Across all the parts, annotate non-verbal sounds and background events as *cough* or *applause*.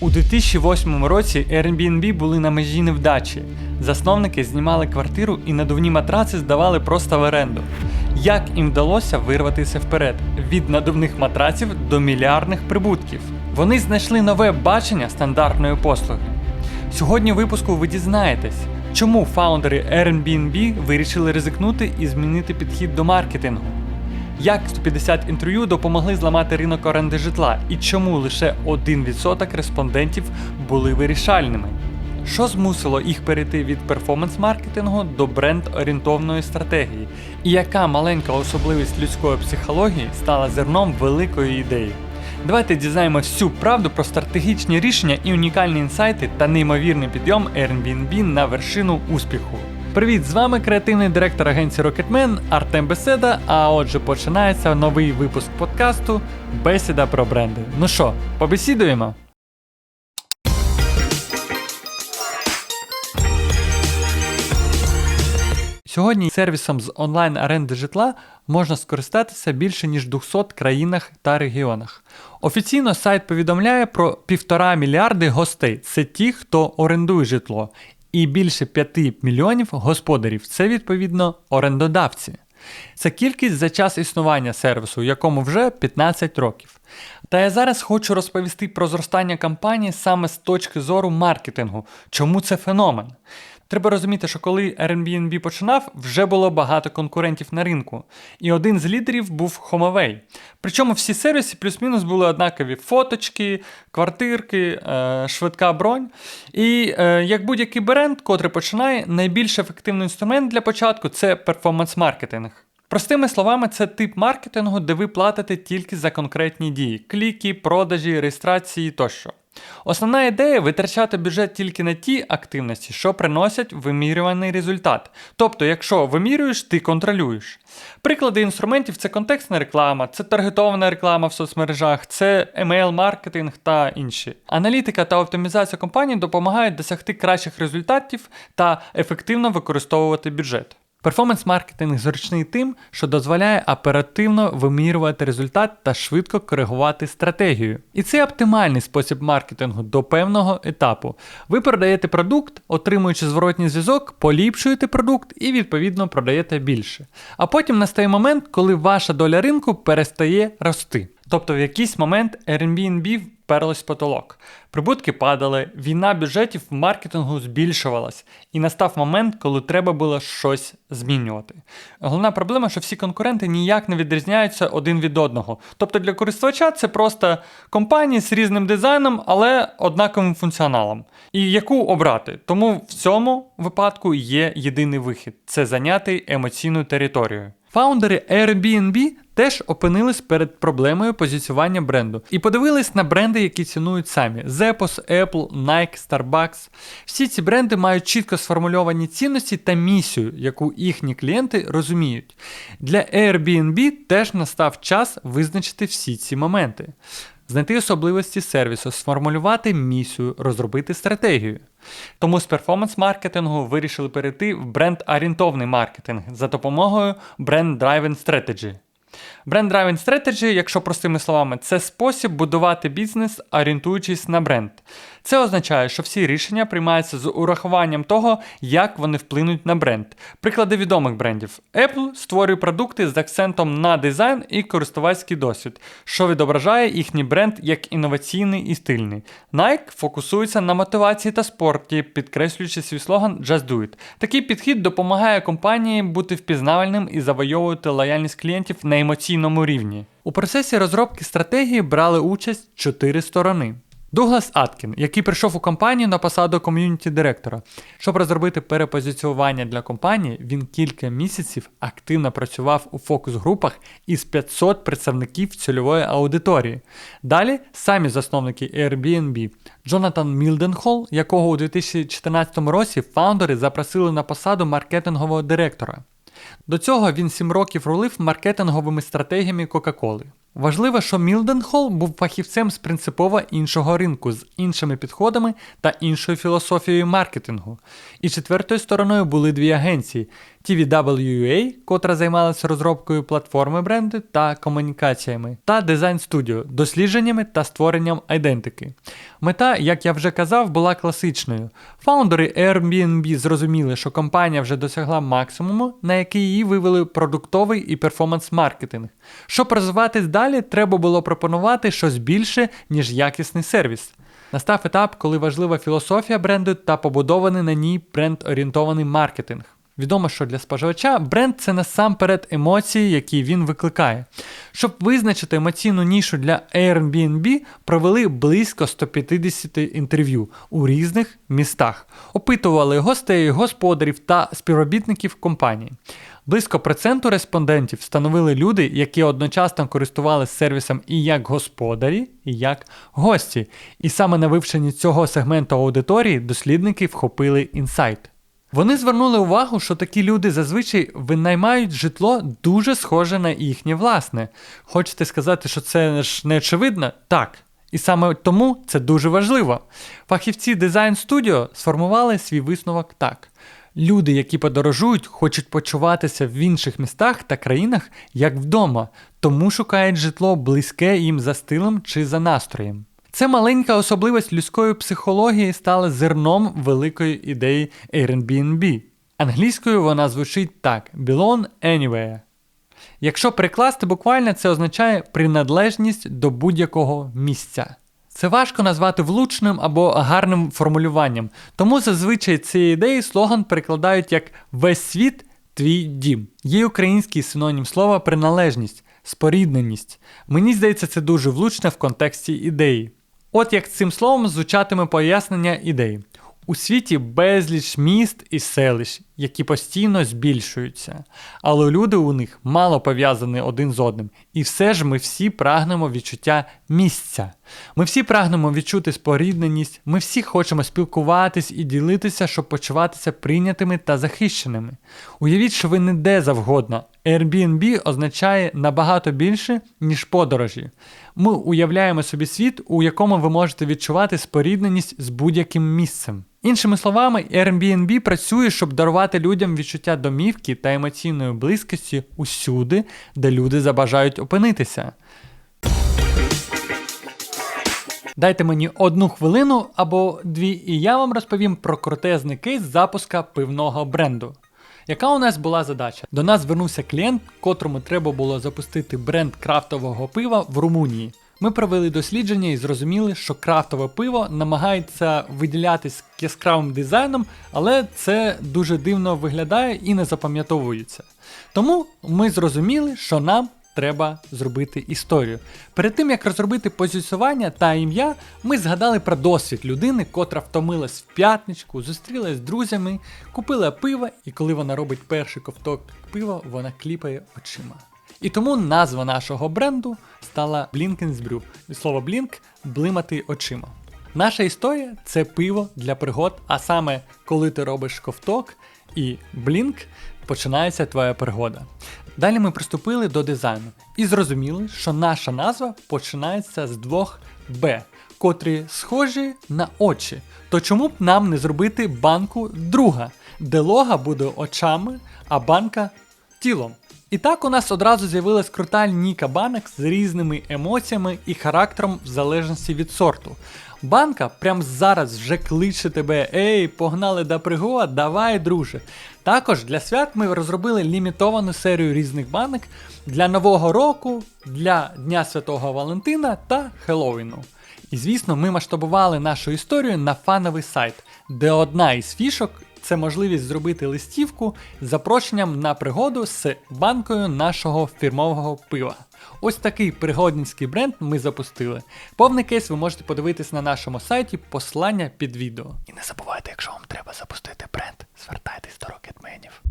У 2008 році Airbnb були на межі невдачі. Засновники знімали квартиру і надувні матраци здавали просто в оренду. Як їм вдалося вирватися вперед від надувних матраців до мільярдних прибутків? Вони знайшли нове бачення стандартної послуги. Сьогодні у випуску ви дізнаєтесь, чому фаундери Airbnb вирішили ризикнути і змінити підхід до маркетингу. Як 150 інтерв'ю допомогли зламати ринок оренди житла і чому лише 1% респондентів були вирішальними? Що змусило їх перейти від перформанс-маркетингу до бренд-орієнтовної стратегії? І яка маленька особливість людської психології стала зерном великої ідеї? Давайте дізнаємо всю правду про стратегічні рішення і унікальні інсайти та неймовірний підйом Airbnb на вершину успіху. Привіт, з вами креативний директор агенції Rocketman Артем Беседа. А отже, починається новий випуск подкасту Бесіда про бренди. Ну що, побесідуємо? Сьогодні сервісом з онлайн-оренди житла можна скористатися більше ніж 200 країнах та регіонах. Офіційно сайт повідомляє про півтора мільярди гостей. Це ті, хто орендує житло, і більше 5 мільйонів господарів. Це відповідно орендодавці. Це кількість за час існування сервісу, якому вже 15 років. Та я зараз хочу розповісти про зростання кампанії саме з точки зору маркетингу. Чому це феномен? Треба розуміти, що коли Airbnb починав, вже було багато конкурентів на ринку. І один з лідерів був HomeAway. Причому всі сервіси плюс-мінус були однакові: фоточки, квартирки, е, швидка бронь. І е, як будь-який бренд, котрий починає, найбільш ефективний інструмент для початку це перформанс-маркетинг. Простими словами, це тип маркетингу, де ви платите тільки за конкретні дії: кліки, продажі, реєстрації тощо. Основна ідея витрачати бюджет тільки на ті активності, що приносять вимірюваний результат. Тобто, якщо вимірюєш, ти контролюєш. Приклади інструментів це контекстна реклама, це таргетована реклама в соцмережах, це емейл-маркетинг та інші. Аналітика та оптимізація компаній допомагають досягти кращих результатів та ефективно використовувати бюджет. Перформанс-маркетинг зручний тим, що дозволяє оперативно вимірювати результат та швидко коригувати стратегію. І це оптимальний спосіб маркетингу до певного етапу. Ви продаєте продукт, отримуючи зворотній зв'язок, поліпшуєте продукт і відповідно продаєте більше. А потім настає момент, коли ваша доля ринку перестає рости. Тобто в якийсь момент Airbnb вперлось в потолок. Прибутки падали, війна бюджетів в маркетингу збільшувалась, і настав момент, коли треба було щось змінювати. Головна проблема, що всі конкуренти ніяк не відрізняються один від одного. Тобто для користувача це просто компанії з різним дизайном, але однаковим функціоналом. І яку обрати? Тому в цьому випадку є єдиний вихід це зайняти емоційну територію. Фаундери Airbnb теж опинились перед проблемою позиціювання бренду і подивились на бренди, які цінують самі: Zappos, Apple, Nike, Starbucks. Всі ці бренди мають чітко сформульовані цінності та місію, яку їхні клієнти розуміють. Для Airbnb теж настав час визначити всі ці моменти. Знайти особливості сервісу, сформулювати місію, розробити стратегію. Тому з перформанс-маркетингу вирішили перейти в бренд-орієнтовний маркетинг за допомогою Brand Driven Strategy. Brand Driven Strategy, якщо простими словами, це спосіб будувати бізнес, орієнтуючись на бренд. Це означає, що всі рішення приймаються з урахуванням того, як вони вплинуть на бренд. Приклади відомих брендів. Apple створює продукти з акцентом на дизайн і користувацький досвід, що відображає їхній бренд як інноваційний і стильний. Nike фокусується на мотивації та спорті, підкреслюючи свій слоган Just Do It. Такий підхід допомагає компанії бути впізнавальним і завойовувати лояльність клієнтів на емоційному рівні. У процесі розробки стратегії брали участь чотири сторони. Дуглас Аткін, який прийшов у компанію на посаду ком'юніті директора. Щоб розробити перепозиціювання для компанії, він кілька місяців активно працював у фокус-групах із 500 представників цільової аудиторії. Далі самі засновники Airbnb Джонатан Мілденхол, якого у 2014 році фаундери запросили на посаду маркетингового директора. До цього він 7 років рулив маркетинговими стратегіями Кока-Коли. Важливо, що Мілденхол був фахівцем з принципово іншого ринку, з іншими підходами та іншою філософією маркетингу. І четвертою стороною були дві агенції: TVWA, котра займалася розробкою платформи бренду та комунікаціями, та Design Studio, дослідженнями та створенням айдентики. Мета, як я вже казав, була класичною. Фаундери Airbnb зрозуміли, що компанія вже досягла максимуму, на який її вивели продуктовий і перформанс-маркетинг. Щоб розвиватись далі, треба було пропонувати щось більше, ніж якісний сервіс. Настав етап, коли важлива філософія бренду та побудований на ній бренд-орієнтований маркетинг. Відомо, що для споживача бренд це насамперед емоції, які він викликає. Щоб визначити емоційну нішу для Airbnb, провели близько 150 інтерв'ю у різних містах, опитували гостей, господарів та співробітників компанії. Близько проценту респондентів становили люди, які одночасно користувалися сервісом і як господарі, і як гості. І саме на вивченні цього сегменту аудиторії дослідники вхопили інсайт. Вони звернули увагу, що такі люди зазвичай винаймають житло дуже схоже на їхнє власне. Хочете сказати, що це ж не очевидно? Так. І саме тому це дуже важливо. Фахівці Design Studio сформували свій висновок так. Люди, які подорожують, хочуть почуватися в інших містах та країнах як вдома, тому шукають житло близьке їм за стилем чи за настроєм. Це маленька особливість людської психології стала зерном великої ідеї Airbnb. Англійською вона звучить так: belong anywhere. Якщо перекласти буквально, це означає приналежність до будь-якого місця. Це важко назвати влучним або гарним формулюванням, тому зазвичай цієї ідеї слоган перекладають як весь світ твій дім. Є український синонім слова приналежність, спорідненість. Мені здається, це дуже влучне в контексті ідеї. От як цим словом звучатиме пояснення ідеї. У світі безліч міст і селищ, які постійно збільшуються, але люди у них мало пов'язані один з одним. І все ж ми всі прагнемо відчуття місця. Ми всі прагнемо відчути спорідненість, ми всі хочемо спілкуватись і ділитися, щоб почуватися прийнятими та захищеними. Уявіть, що ви не де завгодно. Airbnb означає набагато більше, ніж подорожі. Ми уявляємо собі світ, у якому ви можете відчувати спорідненість з будь-яким місцем. Іншими словами, Airbnb працює, щоб дарувати людям відчуття домівки та емоційної близькості усюди, де люди забажають опинитися. Дайте мені одну хвилину або дві, і я вам розповім про крутезний кейс запуска пивного бренду. Яка у нас була задача? До нас звернувся клієнт, котрому треба було запустити бренд крафтового пива в Румунії. Ми провели дослідження і зрозуміли, що крафтове пиво намагається виділятись яскравим дизайном, але це дуже дивно виглядає і не запам'ятовується. Тому ми зрозуміли, що нам треба зробити історію. Перед тим як розробити позиціювання та ім'я, ми згадали про досвід людини, котра втомилась в п'ятничку, зустрілась з друзями, купила пиво, і коли вона робить перший ковток пива, вона кліпає очима. І тому назва нашого бренду стала. Від слова blink блимати очима. Наша історія це пиво для пригод, а саме коли ти робиш ковток і блінк, починається твоя пригода. Далі ми приступили до дизайну і зрозуміли, що наша назва починається з двох Б, котрі схожі на очі. То чому б нам не зробити банку друга, де лога буде очами, а банка тілом? І так у нас одразу з'явилась крута лінійка банок з різними емоціями і характером в залежності від сорту. Банка прямо зараз вже кличе тебе, ей, погнали до пригод, давай, друже. Також для свят ми розробили лімітовану серію різних банок для Нового року, для Дня Святого Валентина та Хеллоуіну. І звісно, ми масштабували нашу історію на фановий сайт, де одна із фішок це можливість зробити листівку з запрошенням на пригоду з банкою нашого фірмового пива. Ось такий пригодницький бренд ми запустили. Повний кейс ви можете подивитись на нашому сайті, посилання під відео. І не забувайте, якщо вам треба запустити бренд, звертайтесь до рокетменів.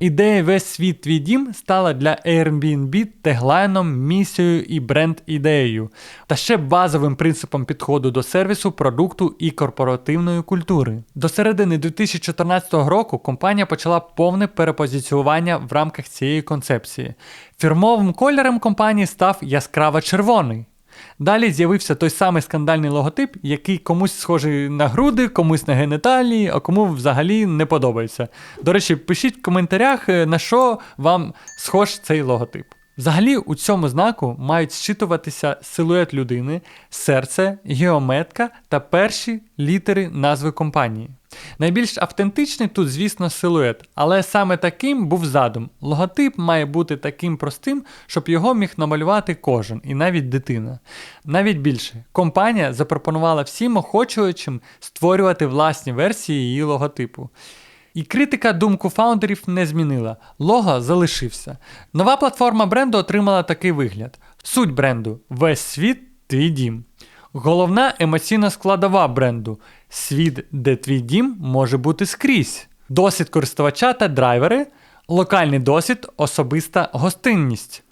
Ідея весь світ твій дім стала для Airbnb теглайном, місією і бренд-ідеєю, та ще базовим принципом підходу до сервісу, продукту і корпоративної культури. До середини 2014 року компанія почала повне перепозиціювання в рамках цієї концепції. Фірмовим кольором компанії став яскраво червоний. Далі з'явився той самий скандальний логотип, який комусь схожий на груди, комусь на геніталії, а кому взагалі не подобається. До речі, пишіть в коментарях, е, на що вам схож цей логотип. Взагалі у цьому знаку мають зчитуватися силует людини, серце, геометка та перші літери назви компанії. Найбільш автентичний тут, звісно, силует, але саме таким був задум. Логотип має бути таким простим, щоб його міг намалювати кожен, і навіть дитина. Навіть більше, компанія запропонувала всім охочувачам створювати власні версії її логотипу. І критика думку фаундерів не змінила. Лого залишився. Нова платформа бренду отримала такий вигляд: суть бренду весь світ твій дім. Головна емоційна складова бренду світ, де твій дім може бути скрізь. Досвід користувача та драйвери, локальний досвід, особиста гостинність.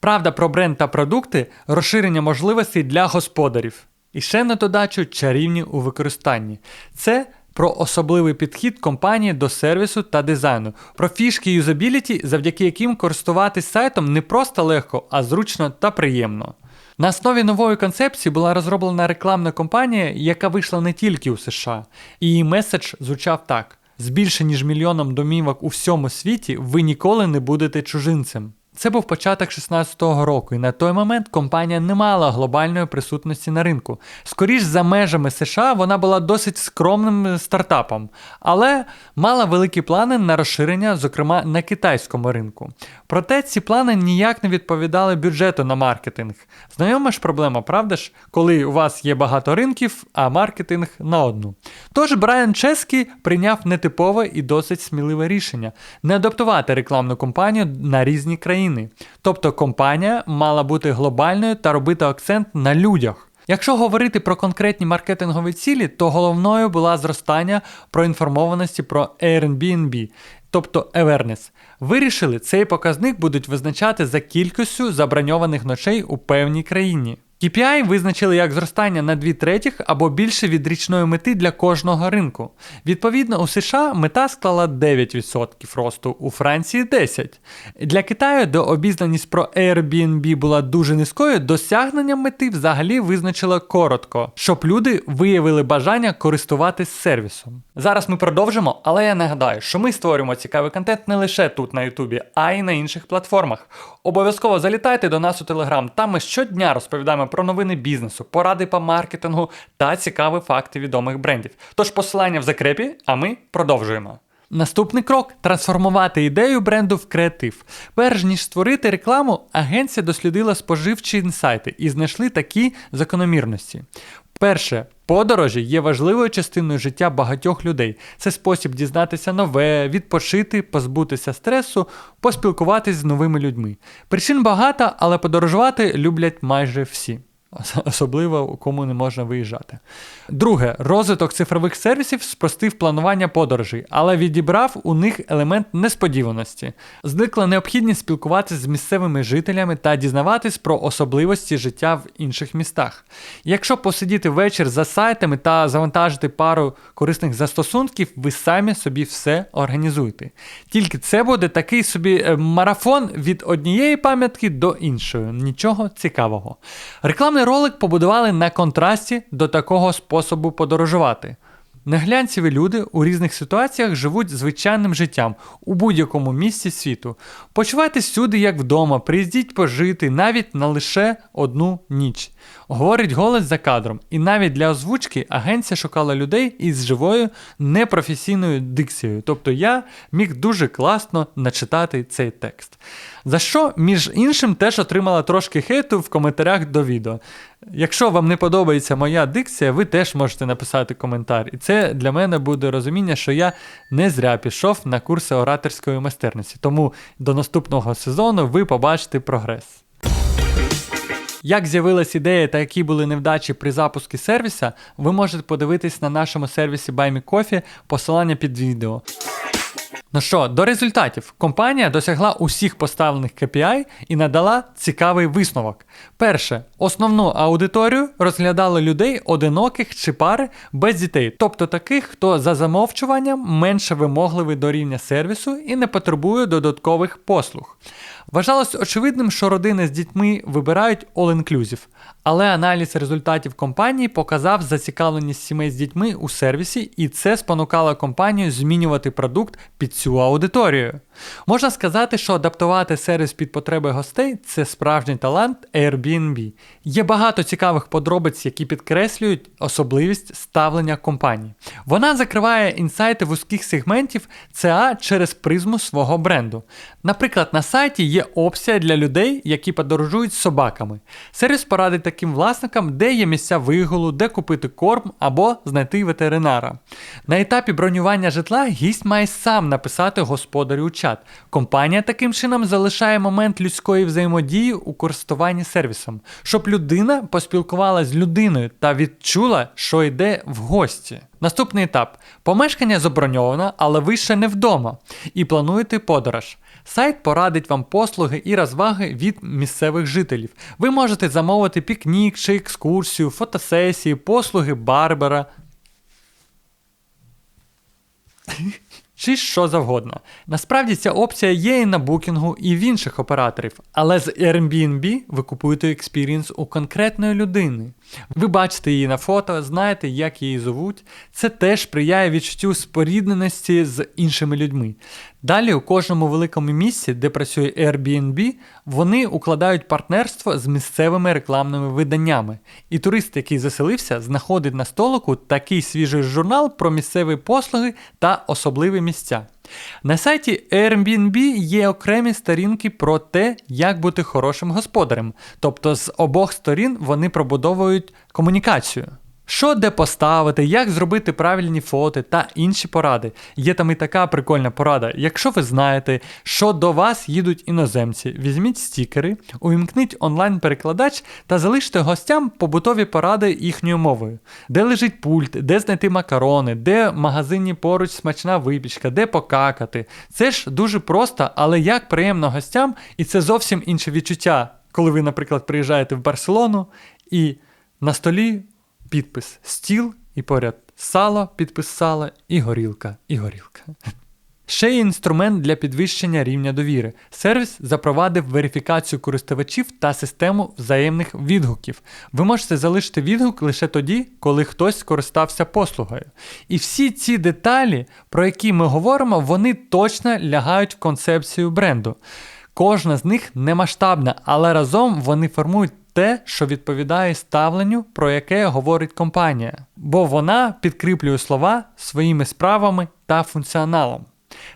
Правда про бренд та продукти, розширення можливостей для господарів. І ще на додачу чарівні у використанні. Це про особливий підхід компанії до сервісу та дизайну, про фішки юзабіліті, завдяки яким користуватись сайтом не просто легко, а зручно та приємно. На основі нової концепції була розроблена рекламна кампанія, яка вийшла не тільки у США. Її меседж звучав так: з більше ніж мільйоном домівок у всьому світі ви ніколи не будете чужинцем. Це був початок 16-го року, і на той момент компанія не мала глобальної присутності на ринку. Скоріш за межами США вона була досить скромним стартапом, але мала великі плани на розширення, зокрема на китайському ринку. Проте ці плани ніяк не відповідали бюджету на маркетинг. Знайома ж проблема, правда ж, коли у вас є багато ринків, а маркетинг на одну. Тож Брайан Ческі прийняв нетипове і досить сміливе рішення не адаптувати рекламну кампанію на різні країни країни. Тобто компанія мала бути глобальною та робити акцент на людях. Якщо говорити про конкретні маркетингові цілі, то головною була зростання проінформованості про Airbnb, тобто awareness. Вирішили, цей показник будуть визначати за кількістю заброньованих ночей у певній країні. KPI визначили як зростання на 2 третіх або більше від річної мети для кожного ринку. Відповідно, у США мета склала 9% росту, у Франції 10%. Для Китаю, де обізнаність про Airbnb була дуже низькою, досягнення мети взагалі визначило коротко, щоб люди виявили бажання користуватись сервісом. Зараз ми продовжимо, але я нагадаю, що ми створюємо цікавий контент не лише тут на Ютубі, а й на інших платформах. Обов'язково залітайте до нас у Телеграм. Там ми щодня розповідаємо про новини бізнесу, поради по маркетингу та цікаві факти відомих брендів. Тож посилання в закрепі, а ми продовжуємо. Наступний крок трансформувати ідею бренду в креатив. Перш ніж створити рекламу, агенція дослідила споживчі інсайти і знайшли такі закономірності. Перше, подорожі є важливою частиною життя багатьох людей. Це спосіб дізнатися нове, відпочити, позбутися стресу, поспілкуватись з новими людьми. Причин багато, але подорожувати люблять майже всі особливо кому не можна виїжджати. Друге, розвиток цифрових сервісів спростив планування подорожей, але відібрав у них елемент несподіваності. Зникла необхідність спілкуватися з місцевими жителями та дізнаватись про особливості життя в інших містах. Якщо посидіти вечір за сайтами та завантажити пару корисних застосунків, ви самі собі все організуєте. Тільки це буде такий собі е, марафон від однієї пам'ятки до іншої. Нічого цікавого. Рекламний ролик побудували на контрасті до такого способу подорожувати. Неглянцеві люди у різних ситуаціях живуть звичайним життям у будь-якому місці світу. Почувайтесь сюди, як вдома, приїздіть пожити навіть на лише одну ніч. Говорить голос за кадром, і навіть для озвучки агенція шукала людей із живою непрофесійною дикцією. Тобто я міг дуже класно начитати цей текст. За що, між іншим, теж отримала трошки хейту в коментарях до відео. Якщо вам не подобається моя дикція, ви теж можете написати коментар. І це для мене буде розуміння, що я не зря пішов на курси ораторської майстерності. Тому до наступного сезону ви побачите прогрес. Як з'явилась ідея та які були невдачі при запуску сервіса, ви можете подивитись на нашому сервісі BuyMeCoffee, посилання під відео. Ну що, до результатів. Компанія досягла усіх поставлених KPI і надала цікавий висновок. Перше, основну аудиторію розглядали людей одиноких чи пари без дітей, тобто таких, хто за замовчуванням менше вимогливий до рівня сервісу і не потребує додаткових послуг. Вважалось очевидним, що родини з дітьми вибирають all-inclusive, але аналіз результатів компанії показав зацікавленість сімей з дітьми у сервісі, і це спонукало компанію змінювати продукт під цю аудиторію. Можна сказати, що адаптувати сервіс під потреби гостей це справжній талант Airbnb. Є багато цікавих подробиць, які підкреслюють особливість ставлення компанії. Вона закриває інсайти вузьких сегментів CA через призму свого бренду. Наприклад, на сайті є опція для людей, які подорожують з собаками. Сервіс порадить таким власникам, де є місця вигулу, де купити корм або знайти ветеринара. На етапі бронювання житла гість має сам написати господарю у чат. Компанія таким чином залишає момент людської взаємодії у користуванні сервісом, щоб людина поспілкувалася з людиною та відчула, що йде в гості. Наступний етап: помешкання заброньовано, але ви ще не вдома і плануєте подорож. Сайт порадить вам послуги і розваги від місцевих жителів. Ви можете замовити пікнік чи екскурсію, фотосесії, послуги барбера. *laughs* Чи що завгодно. Насправді ця опція є і на букінгу, і в інших операторів, але з Airbnb ви купуєте експірієнс у конкретної людини. Ви бачите її на фото, знаєте, як її зовуть. Це теж сприяє відчуттю спорідненості з іншими людьми. Далі у кожному великому місці, де працює Airbnb, вони укладають партнерство з місцевими рекламними виданнями. І турист, який заселився, знаходить на столику такий свіжий журнал про місцеві послуги та особливі місця. На сайті Airbnb є окремі сторінки про те, як бути хорошим господарем. Тобто з обох сторін вони пробудовують комунікацію. Що де поставити, як зробити правильні фото та інші поради. Є там і така прикольна порада. Якщо ви знаєте, що до вас їдуть іноземці, візьміть стікери, увімкніть онлайн-перекладач та залиште гостям побутові поради їхньою мовою. Де лежить пульт, де знайти макарони, де в магазині поруч смачна випічка, де покакати. Це ж дуже просто, але як приємно гостям, і це зовсім інше відчуття, коли ви, наприклад, приїжджаєте в Барселону і на столі підпис стіл і поряд сало, підпис сала і горілка, і горілка. Ще є інструмент для підвищення рівня довіри. Сервіс запровадив верифікацію користувачів та систему взаємних відгуків. Ви можете залишити відгук лише тоді, коли хтось скористався послугою. І всі ці деталі, про які ми говоримо, вони точно лягають в концепцію бренду. Кожна з них не масштабна, але разом вони формують те, що відповідає ставленню, про яке говорить компанія, бо вона підкріплює слова своїми справами та функціоналом.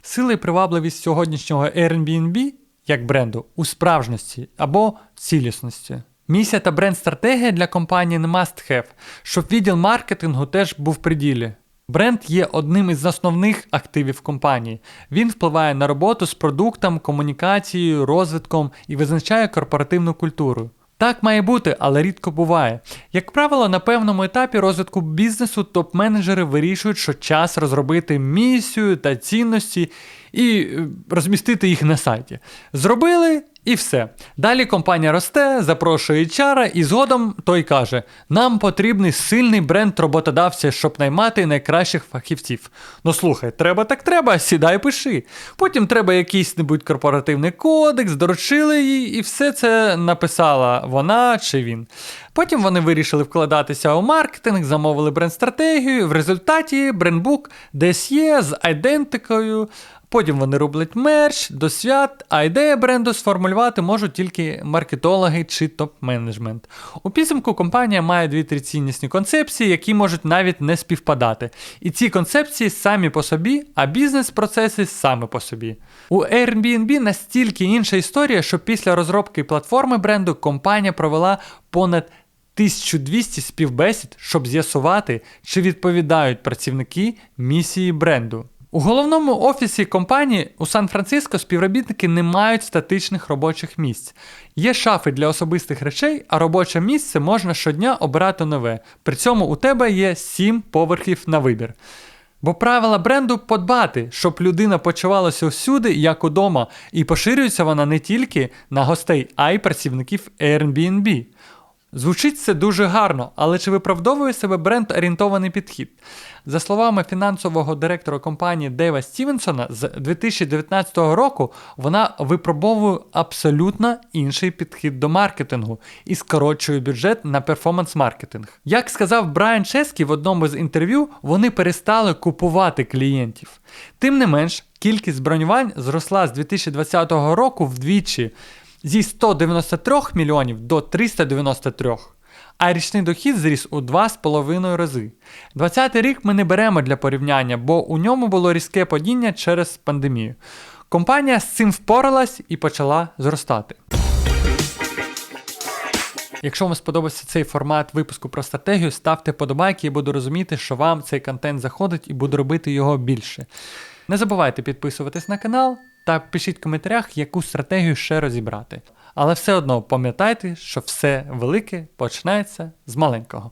Сила і привабливість сьогоднішнього Airbnb як бренду у справжності або цілісності. Місія та бренд-стратегія для компанії не must have, щоб відділ маркетингу теж був при ділі. Бренд є одним із основних активів компанії. Він впливає на роботу з продуктом, комунікацією, розвитком і визначає корпоративну культуру. Так має бути, але рідко буває. Як правило, на певному етапі розвитку бізнесу топ-менеджери вирішують, що час розробити місію та цінності і е, розмістити їх на сайті. Зробили і все. Далі компанія росте, запрошує HR, і згодом той каже: нам потрібний сильний бренд роботодавця, щоб наймати найкращих фахівців. Ну слухай, треба так треба, сідай пиши. Потім треба якийсь небудь корпоративний кодекс, доручили їй, і все це написала вона чи він. Потім вони вирішили вкладатися у маркетинг, замовили бренд-стратегію. В результаті брендбук десь є з айдентикою. Потім вони роблять мерч до свят, а ідея бренду сформулювати можуть тільки маркетологи чи топ-менеджмент. У підсумку компанія має дві-три ціннісні концепції, які можуть навіть не співпадати. І ці концепції самі по собі, а бізнес-процеси саме по собі. У Airbnb настільки інша історія, що після розробки платформи бренду компанія провела понад 1200 співбесід, щоб з'ясувати, чи відповідають працівники місії бренду. У головному офісі компанії у Сан-Франциско співробітники не мають статичних робочих місць. Є шафи для особистих речей, а робоче місце можна щодня обирати нове. При цьому у тебе є 7 поверхів на вибір. Бо правила бренду подбати, щоб людина почувалася всюди, як удома, і поширюється вона не тільки на гостей, а й працівників Airbnb. Звучить це дуже гарно, але чи виправдовує себе бренд орієнтований підхід? За словами фінансового директора компанії Дейва Стівенсона, з 2019 року вона випробовує абсолютно інший підхід до маркетингу і скорочує бюджет на перформанс-маркетинг. Як сказав Брайан Ческі в одному з інтерв'ю, вони перестали купувати клієнтів. Тим не менш, кількість бронювань зросла з 2020 року вдвічі зі 193 мільйонів до 393, а річний дохід зріс у 2,5 рази. 20-й рік ми не беремо для порівняння, бо у ньому було різке падіння через пандемію. Компанія з цим впоралась і почала зростати. Якщо вам сподобався цей формат випуску про стратегію, ставте подобайки і буду розуміти, що вам цей контент заходить і буду робити його більше. Не забувайте підписуватись на канал та пишіть в коментарях, яку стратегію ще розібрати. Але все одно пам'ятайте, що все велике починається з маленького.